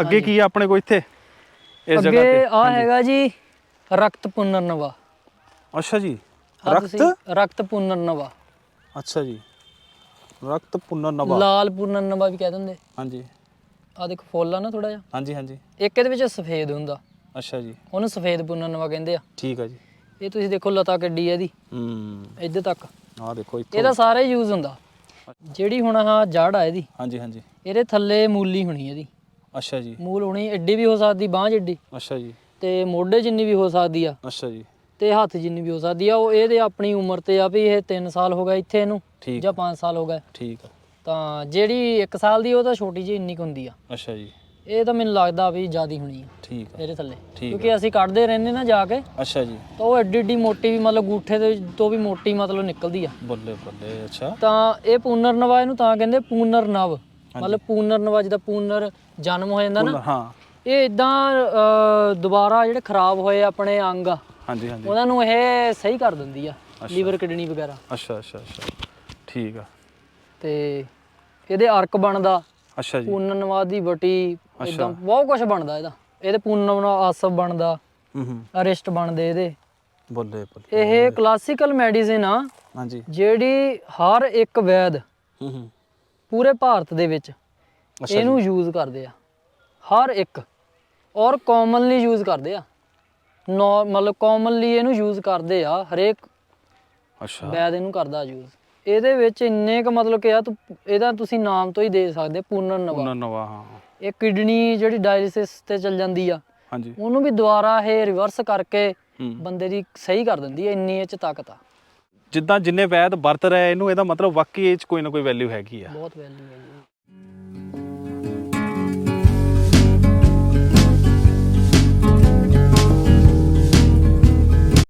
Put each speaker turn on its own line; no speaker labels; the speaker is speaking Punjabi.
ਅੱਗੇ ਕੀ ਆ ਆਪਣੇ ਕੋਲ ਇੱਥੇ? ਇਸ ਜਗ੍ਹਾ
ਅੱਗੇ
ਤੇ।
ਆ ਹੈਗਾ ਜੀ ਰਕਤ ਪੁਨਰਨਵਾ
ਅੱਛਾ ਜੀ।
ਆਹ
ਰਕਤ
ਤੁਸੀਂ ਰਕਤ? ਪੁਨਰਨਵਾ
ਅੱਛਾ ਜੀ। ਰਕਤ ਪੁਨਰ ਨਵਾ।
ਲਾਲ ਪੁਨਰਨਵਾ ਵੀ ਕਹਿ ਦਿੰਦੇ।
ਹਾਂਜੀ।
ਆ ਦੇਖੋ ਫੁੱਲ ਆ ਨਾ ਥੋੜਾ ਜਿਹਾ।
ਹਾਂਜੀ ਹਾਂਜੀ।
ਇੱਕ ਇਹਦੇ ਵਿੱਚ ਸਫੇਦ ਹੁੰਦਾ।
ਅੱਛਾ ਜੀ।
ਉਹਨੂੰ ਸਫੇਦ ਪੁਨਰਨਵਾ ਕਹਿੰਦੇ ਆ।
ਠੀਕ ਆ ਜੀ।
ਇਹ ਤੁਸੀਂ ਦੇਖੋ ਲਤਾ ਕਿੱਡੀ ਹੈ ਇਹਦੀ।
ਹੂੰ।
ਇੱਧਰ ਤੱਕ।
ਆਹ ਦੇਖੋ ਇੱਥੋਂ
ਇਹਦਾ ਸਾਰੇ ਯੂਜ਼ ਹੁੰਦਾ। ਜਿਹੜੀ ਹੁਣ ਆਹ ਜੜ ਆ ਇਹਦੀ।
ਹਾਂਜੀ ਹਾਂਜੀ।
ਇਹਦੇ ਥੱਲੇ ਮੂਲੀ ਹੋਣੀ ਇਹਦੀ।
ਅੱਛਾ ਜੀ।
ਮੂਲ ਹੋਣੀ ਐਡੀ ਵੀ ਹੋ ਸਕਦੀ ਬਾਂਹ ਜਿੱਡੀ
ਅੱਛਾ ਜੀ।
ਤੇ ਮੋਢੇ ਜਿੰਨੀ ਵੀ ਹੋ ਸਕਦੀ ਆ।
ਅੱਛਾ ਜੀ।
ਤੇ ਹੱਥ ਜਿੰਨੀ ਵੀ ਹੋ ਸਕਦੀ ਆ ਉਹ ਇਹਦੇ ਆਪਣੀ ਉਮਰ ਤੇ ਆ ਵੀ ਇਹ 3 ਸਾਲ ਹੋ ਗਏ ਇੱਥੇ ਇਹਨੂੰ
ਠੀਕ।
ਜਾਂ 5 ਸਾਲ ਹੋ ਗਏ।
ਠੀਕ ਆ।
ਤਾਂ ਜਿਹੜੀ 1 ਸਾਲ ਦੀ ਉਹ ਤਾਂ ਛੋਟੀ ਜਿਹੀ ਇੰਨੀ ਕੁ ਹੁੰਦੀ ਆ।
ਅੱਛਾ ਜੀ।
ਇਹ ਤਾਂ ਮੈਨੂੰ ਲੱਗਦਾ ਵੀ ਜ਼ਿਆਦੀ ਹੋਣੀ ਆ।
ਠੀਕ ਆ।
ਇਹਦੇ ਥੱਲੇ।
ਠੀਕ
ਕਿਉਂਕਿ ਅਸੀਂ ਕੱਢਦੇ ਰਹਿੰਦੇ ਨਾ ਜਾ ਕੇ।
ਅੱਛਾ ਜੀ।
ਤਾਂ ਉਹ ਐਡੀ ਐਡੀ ਮੋਟੀ ਵੀ ਮਤਲਬ ਗੂਠੇ ਦੇ ਤੋਂ ਵੀ ਮੋਟੀ ਮਤਲਬ ਨਿਕਲਦੀ ਆ।
ਬੱਲੇ ਬੱਲੇ ਅੱਛਾ।
ਤਾਂ ਇਹ ਪੂਨਰਨਵਾ ਇਹਨੂੰ ਤਾਂ ਕਹਿੰਦੇ ਪੂਨਰਨਵ। ਮਤਲਬ ਪੂਨਰਨਵਾ ਜਿਹਦਾ ਪੂਨਰ ਜਨਮ ਹੋ ਜਾਂਦਾ ਨਾ।
ਹਾਂ।
ਇਹ ਇਦਾਂ ਦੁਬਾਰਾ ਜਿਹੜੇ ਖਰਾਬ ਹੋਏ ਆਪਣੇ ਅੰਗ
ਹਾਂਜੀ ਹਾਂਜੀ।
ਉਹਨਾਂ ਨੂੰ ਇਹ ਸਹੀ ਕਰ ਦਿੰਦੀ ਆ ਲੀਵਰ ਕਿਡਨੀ ਵਗੈਰਾ।
ਅੱਛਾ ਅੱਛਾ ਅੱਛਾ। ਠੀਕ ਆ।
ਤੇ ਇਹਦੇ ਅਰਕ ਬਣਦਾ।
ਅੱਛਾ ਜੀ।
ਪੂਨਨਵਾ ਦੀ ਵਟੀ ਇਦਾਂ ਬਹੁਤ ਕੁਝ ਬਣਦਾ ਇਹਦਾ। ਇਹਦੇ ਪੂਨਨਵਾ ਆਸਵ ਬਣਦਾ।
ਹੂੰ
ਅਰਿਸ਼ਟ ਬਣਦੇ ਇਹਦੇ।
ਬੱਲੇ ਬੱਲੇ।
ਇਹ ਕਲਾਸੀਕਲ ਮੈਡੀਸਿਨ ਆ।
ਹਾਂਜੀ।
ਜਿਹੜੀ ਹਰ ਇੱਕ ਵੈਦ
ਹੂੰ ਹੂੰ।
ਪੂਰੇ ਭਾਰਤ ਦੇ ਵਿੱਚ ਇਹਨੂੰ ਯੂਜ਼ ਕਰਦੇ ਆ। ਹਰ ਇੱਕ। ਔਰ ਕਾਮਨਲੀ ਯੂਜ਼ ਕਰਦੇ ਆ। ਨੋ ਮਤਲਬ ਕਾਮਨਲੀ ਇਹਨੂੰ ਯੂਜ਼ ਕਰਦੇ ਆ ਹਰੇਕ
ਅੱਛਾ।
ਵੈਦ ਇਹਨੂੰ ਕਰਦਾ ਯੂਜ਼ ਇਹਦੇ ਵਿੱਚ ਇੰਨੇ ਕ ਮਤਲਬ ਕਿ ਆ ਤੂੰ ਇਹਦਾ ਤੁਸੀਂ ਨਾਮ ਤੋਂ ਹੀ ਦੇ ਸਕਦੇ ਪੁਨਰ ਨਵਾ।
ਉਹਨਾਂ ਨਵਾਂ ਹਾਂ
ਇਹ ਕਿਡਨੀ ਜਿਹੜੀ ਡਾਇਲਿਸਿਸ ਤੇ ਚੱਲ ਜਾਂਦੀ ਆ
ਹਾਂਜੀ।
ਉਹਨੂੰ ਵੀ ਦੁਬਾਰਾ ਇਹ ਰਿਵਰਸ ਕਰਕੇ ਬੰਦੇ ਦੀ ਸਹੀ ਕਰ ਦਿੰਦੀ ਹੈ ਇੰਨੀ ਇਹ ਚ ਤਾਕਤ ਆ।
ਜਿੱਦਾਂ ਜਿੰਨੇ ਵੈਦ ਵਰਤ ਰਹੇ, ਇਹਨੂੰ ਇਹਦਾ ਮਤਲਬ ਵਾਕਈ ਇਹ ਚ ਕੋਈ ਨਾ ਕੋਈ ਵੈਲਿਊ ਹੈਗੀ ਆ।
ਬਹੁਤ ਵੈਲਿਊ ਹੈ ਜੀ